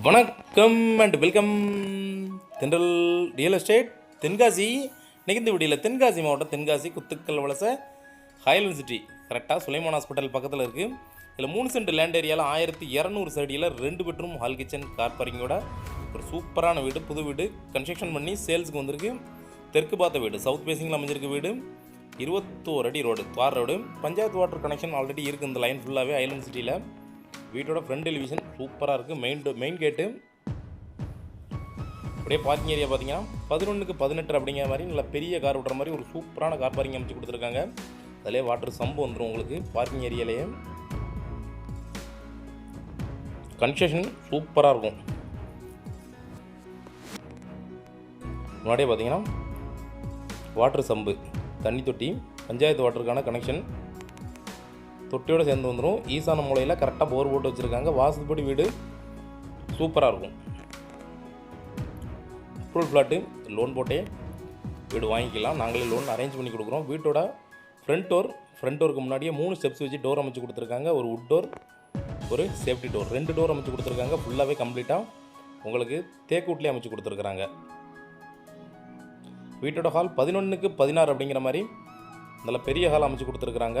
வணக்கம் and welcome Thendral real estate Tenkasi. இன்னைக்கு இந்த வீடியோவில் தென்காசி மாவட்டம் தென்காசி குத்துக்கல் வலச ஹைலண்ட் சிட்டி கரெக்டாக சுலைமான் ஹாஸ்பிட்டல் பக்கத்தில் இருக்குது இதில் மூணு சென்ட் லேண்ட் ஏரியாவில் ஆயிரத்தி இரநூறு சடியில் ரெண்டு பெட்ரூம் ஹால் கிச்சன் கார் பார்க்கிங்கோட ஒரு சூப்பரான வீடு புது வீடு. கன்ஸ்ட்ரக்ஷன் பண்ணி சேல்ஸுக்கு வந்திருக்கு. தெற்கு பார்த்த வீடு சவுத் பேசிங்கில் அமைஞ்சிருக்க வீடு. இருபத்தோரு அடி ரோடு தார் road panchayat water connection already இருக்குது இந்த லைன் ஃபுல்லாகவே ஐலண்ட் சிட்டியில் வீட்டோட ஃப்ரண்ட் டெலிவிஷன் சூப்பராக இருக்குது மெயின் மெயின் கேட்டு அப்படியே பார்க்கிங் ஏரியா பார்த்தீங்கன்னா பதினொன்றுக்கு பதினெட்டு அப்படிங்கிற மாதிரி நல்ல பெரிய கார் விட்ற மாதிரி ஒரு சூப்பரான கார் பார்க்கிங் அமைச்சு கொடுத்துருக்காங்க. அதிலே வாட்டர் சம்பு வந்துடும் உங்களுக்கு பார்க்கிங் ஏரியாலேயே கன்ஸ்ட்ரக்ஷன் சூப்பராக இருக்கும். முன்னாடியே பார்த்தீங்கன்னா வாட்டர் சம்பு தண்ணி தொட்டி பஞ்சாயத்து வாட்டருக்கான கனெக்ஷன் தொட்டியோடு சேர்ந்து வந்துடும் ஈசான மூலையில் கரெக்டாக போர் போட்டு வச்சுருக்காங்க. வாசல்படி வீடு சூப்பராக இருக்கும். அப்ரூவல் ஃப்ளாட்டு லோன் போட்டே வீடு வாங்கிக்கலாம். நாங்களே லோன் அரேஞ்ச் பண்ணி கொடுக்குறோம். வீட்டோட ஃப்ரண்ட் டோர் ஃப்ரண்ட் டோருக்கு முன்னாடியே மூணு ஸ்டெப்ஸ் வச்சு டோர் அமைச்சு கொடுத்துருக்காங்க. ஒரு உட் டோர் ஒரு சேஃப்டி டோர் ரெண்டு டோர் அமைச்சு கொடுத்துருக்காங்க. ஃபுல்லாகவே கம்ப்ளீட்டாக உங்களுக்கு தேக்கூட்லேயே அமைச்சு கொடுத்துருக்குறாங்க. வீட்டோட ஹால் பதினொன்றுக்கு பதினாறு அப்படிங்கிற மாதிரி நல்ல பெரிய ஹால் அமைச்சு கொடுத்துருக்குறாங்க.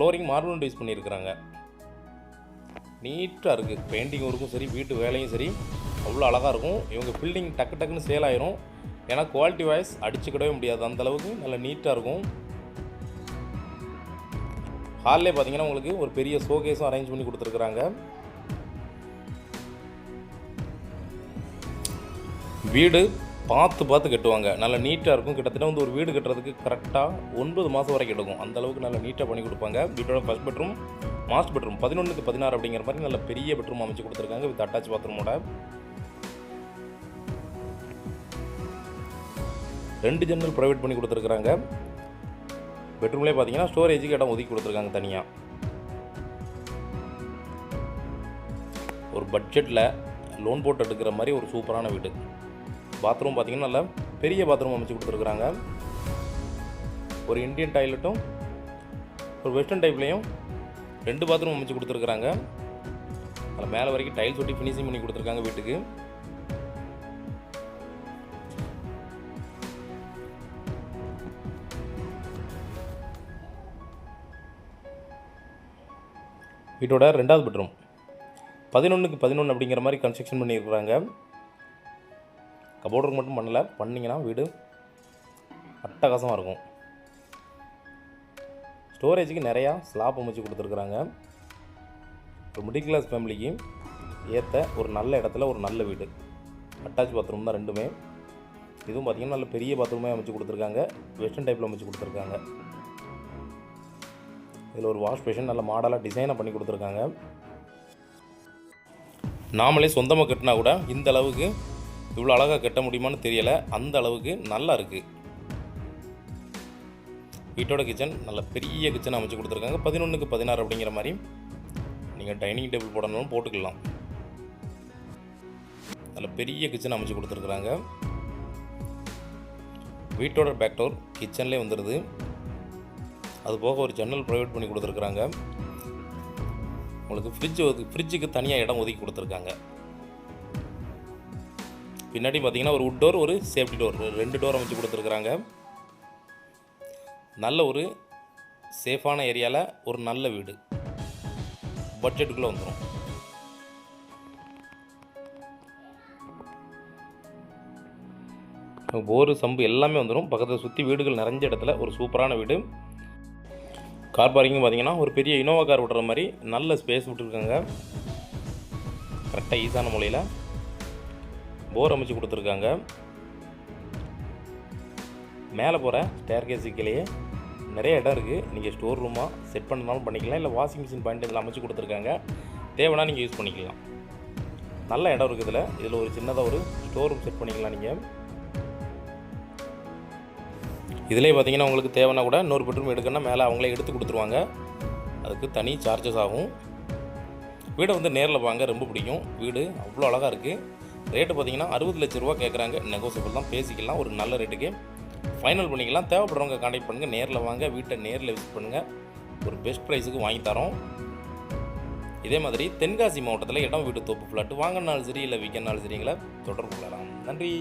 ஃப்ளோரிங் மார்பிள் யூஸ் பண்ணியிருக்கிறாங்க. நீட்டாக இருக்குது பெயிண்டிங் ஒர்க்கும் சரி வீட்டு வேலையும் சரி. அவ்வளோ அழகாக இருக்கும். இவங்க பில்டிங் டக்கு டக்குன்னு சேல் ஆயிரும். ஏன்னா குவாலிட்டி வைஸ் அடிச்சுக்கிடவே முடியாது. அந்தளவுக்கு நல்லா நல்ல நீட்டாக இருக்கும். ஹால்லே பார்த்தீங்கன்னா உங்களுக்கு ஒரு பெரிய ஷோகேஸும் அரேஞ்ச் பண்ணி கொடுத்துருக்குறாங்க. வீடு பார்த்து பார்த்து கட்டுவாங்க. நல்ல நீட்டாக இருக்கும். கிட்டத்தட்ட வந்து ஒரு வீடு கட்டுறதுக்கு கரெக்டாக ஒன்பது மாதம் வரைக்கும் எடுக்கும். அந்த அளவுக்கு நல்லா நீட்டாக பண்ணி கொடுப்பாங்க. வீட்டோட ஃபஸ்ட் பெட்ரூம் மாஸ்டர் பெட்ரூம் பதினொன்றுக்கு பதினாறு அப்படிங்கிற மாதிரி நல்ல பெரிய பெட்ரூம் அமைச்சு கொடுத்துருக்காங்க வித் அட்டாச் பாத்ரூமோட ரெண்டு ஜன்னல் ப்ரைவேட் பண்ணி கொடுத்துருக்குறாங்க. பெட்ரூம்லேயே பார்த்தீங்கன்னா ஸ்டோரேஜுக்கு இடம் ஒதுக்கி கொடுத்துருக்காங்க தனியாக ஒரு பட்ஜெட்டில் லோன் போட்டு எடுக்கிற மாதிரி ஒரு சூப்பரான வீடு. பாத்ரூம் பார்த்தீங்கன்னா நல்லா பெரிய பாத்ரூம் அமைச்சு கொடுத்துருக்குறாங்க. ஒரு இந்தியன் டாய்லெட்டும் ஒரு வெஸ்டர்ன் டைப்லேயும் ரெண்டு பாத்ரூம் அமைச்சு கொடுத்துருக்குறாங்க. அதில் மேலே வரைக்கும் டைல்ஸ் ஒட்டி ஃபினிஷிங் பண்ணி கொடுத்துருக்காங்க வீட்டுக்கு. வீட்டோட ரெண்டாவது பெட்ரூம். பதினொன்றுக்கு பதினொன்று அப்படிங்கிற மாதிரி கன்ஸ்ட்ரக்ஷன் பண்ணியிருக்கிறாங்க. கபோர்டருக்கு மட்டும் பண்ணல பண்ணிங்கன்னா வீடு அட்டகாசமாக இருக்கும். ஸ்டோரேஜுக்கு நிறையா ஸ்லாப் அமைச்சு கொடுத்துருக்குறாங்க. ஒரு மிடில் கிளாஸ் ஃபேமிலிக்கு ஏற்ற ஒரு நல்ல இடத்துல ஒரு நல்ல வீடு. அட்டாச் பாத்ரூம் தான் ரெண்டுமே. இதுவும் பார்த்திங்கன்னா நல்ல பெரிய பாத்ரூமே அமைச்சு கொடுத்துருக்காங்க. வெஸ்டர்ன் டைப்பில் அமைச்சு கொடுத்துருக்காங்க. இதில் ஒரு வாஷ் பேஷன் நல்ல மாடலாக டிசைனாக பண்ணி கொடுத்துருக்காங்க. நாமளே சொந்தமாக கட்டினா கூட இந்த அளவுக்கு இவ்வளோ அழகாக கட்ட முடியுமான்னு தெரியலை. அந்த அளவுக்கு நல்லா இருக்குது வீட்டோட கிச்சன் நல்ல பெரிய கிச்சன் அமைச்சு கொடுத்துருக்காங்க. பதினொன்றுக்கு பதினாறு அப்படிங்கிற மாதிரி நீங்கள் டைனிங் டேபிள் போடணும் போட்டுக்கலாம். நல்ல பெரிய கிச்சன் அமைச்சு கொடுத்துருக்குறாங்க. வீட்டோட பேக் டோர் கிச்சன்லேயே வந்துடுது அது போக ஒரு ஜன்னல் ப்ரொவைட் பண்ணி கொடுத்துருக்குறாங்க. உங்களுக்கு ஃப்ரிட்ஜ் ஃப்ரிட்ஜுக்கு தனியாக இடம் ஒதுக்கி கொடுத்துருக்காங்க. பின்னாடி பார்த்தீங்கன்னா ஒரு உட் டோர் ஒரு சேஃப்டி டோர் ரெண்டு டோர் அமைச்சு கொடுத்துருக்குறாங்க. நல்ல ஒரு சேஃபான ஏரியாவில் ஒரு நல்ல வீடு. பட்ஜெட்டுக்குள்ளே வந்துடும் போரு சம்பு எல்லாமே வந்துடும் பக்கத்தில் சுற்றி வீடுகள் நிறைஞ்ச இடத்துல ஒரு சூப்பரான வீடு. கார் பார்க்கிங் பார்த்தீங்கன்னா ஒரு பெரிய இனோவா கார் விட்ற மாதிரி நல்ல ஸ்பேஸ் விட்டுருக்காங்க. கரெக்டாக ஈசான முறையில். போர் அமைச்சு கொடுத்துருக்காங்க. மேலே போகிற ஸ்டேர்கேஸுக்கிலேயே நிறைய இடம் இருக்குது நீங்கள் ஸ்டோர் ரூமாக செட் பண்ணாலும் பண்ணிக்கலாம். இல்லை வாஷிங் மிஷின் பாயிண்ட் இதில் அமைச்சு கொடுத்துருக்காங்க. தேவைன்னா நீங்கள் யூஸ் பண்ணிக்கலாம். நல்ல இடம் இருக்குது இதில். இதில் ஒரு சின்னதாக ஒரு ஸ்டோர் ரூம் செட் பண்ணிக்கலாம் நீங்கள் இதிலே பார்த்தீங்கன்னா உங்களுக்கு தேவைன்னா கூட இன்னொரு பெட்ரூம் எடுக்கணும்னா மேலே அவங்களே எடுத்து கொடுத்துருவாங்க. அதுக்கு தனி சார்ஜஸ் ஆகும். வீடை வந்து நேரில் வாங்க ரொம்ப பிடிக்கும். வீடு அவ்வளோ அழகாக இருக்குது ரேட்டு பார்த்தீங்கன்னா அறுபது லட்ச ரூபா கேட்குறாங்க. நெகோசியபிள் தான். பேசிக்கலாம். ஒரு நல்ல ரேட்டுக்கு. ஃபைனல் பண்ணிக்கலாம். தேவைப்படுறவங்க காண்டாக்ட் பண்ணுங்கள் நேரில் வாங்க. வீட்டை நேரில் விசிட் பண்ணுங்கள் ஒரு பெஸ்ட் ப்ரைஸுக்கு வாங்கி தரோம். இதே மாதிரி தென்காசி மாவட்டத்தில் இடம் வீடு தோப்பு ஃப்ளாட்டு வாங்கினாலும் சரி இல்லை விற்கனாலும் சரிங்களா தொடர்பு கொள்ளலாம். நன்றி.